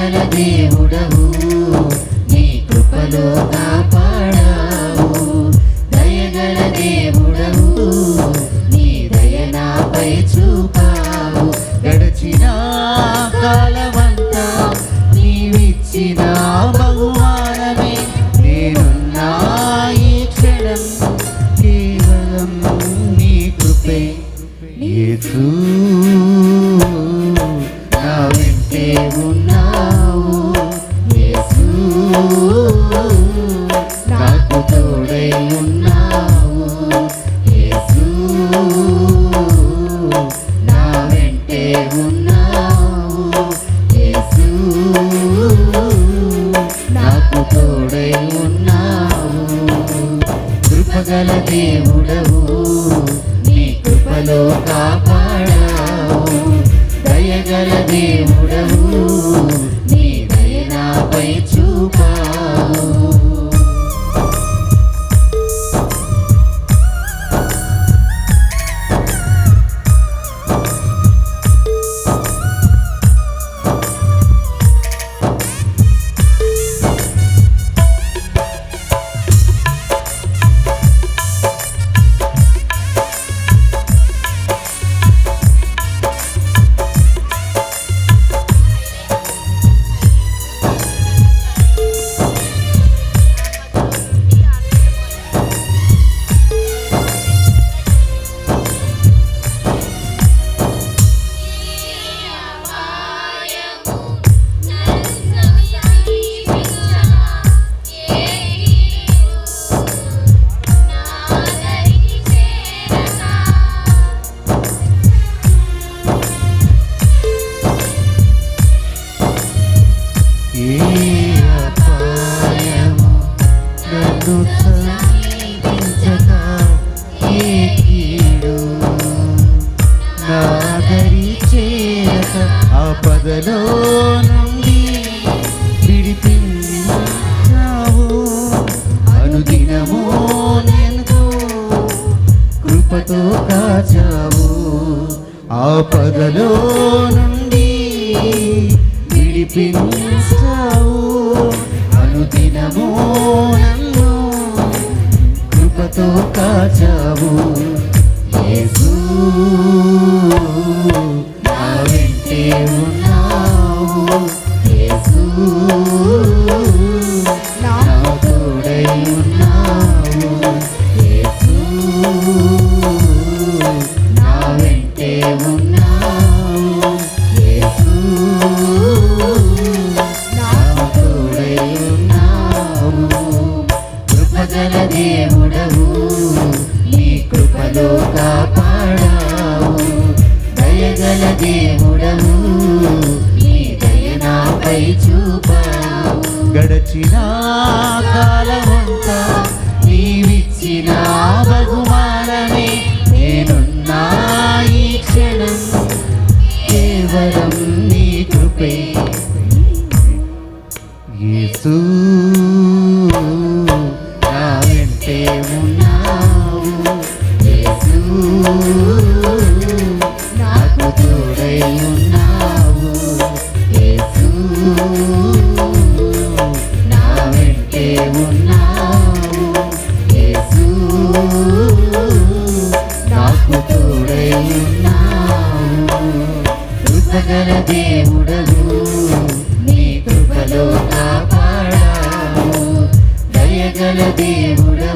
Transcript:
సకల దేవుడవు నీ కృపలో కాపాడావు. దయగల దేవుడవు నీ దయ నాపై చూపావు. గడిచిన కాలమంతా నీవిచ్చిన బహుమానమే. నేనున్నా ఈ క్షణం కేవలం నీ కృపే. యేసు ఉన్నావు యేసు. నాకు తోడై ఉన్నావు యేసు నా వెంటే ఉన్నావు యేసు నాకు తోడై ఉన్నావు కృపగల దేవుడవు నీ కృపలో కాపాడావు దయగల దేవుడవు నుండి విడిపించావు. అనుదినము నన్ను కృపతో కాచావు. యేసు నా వెంటే ఉన్నావు. యేసు గడచిన కాలమంతా నీవిచ్చిన బహుమానమే. కృపగల దేవుడవు నీ కృపలో కాపాడావు దయగల దేవుడు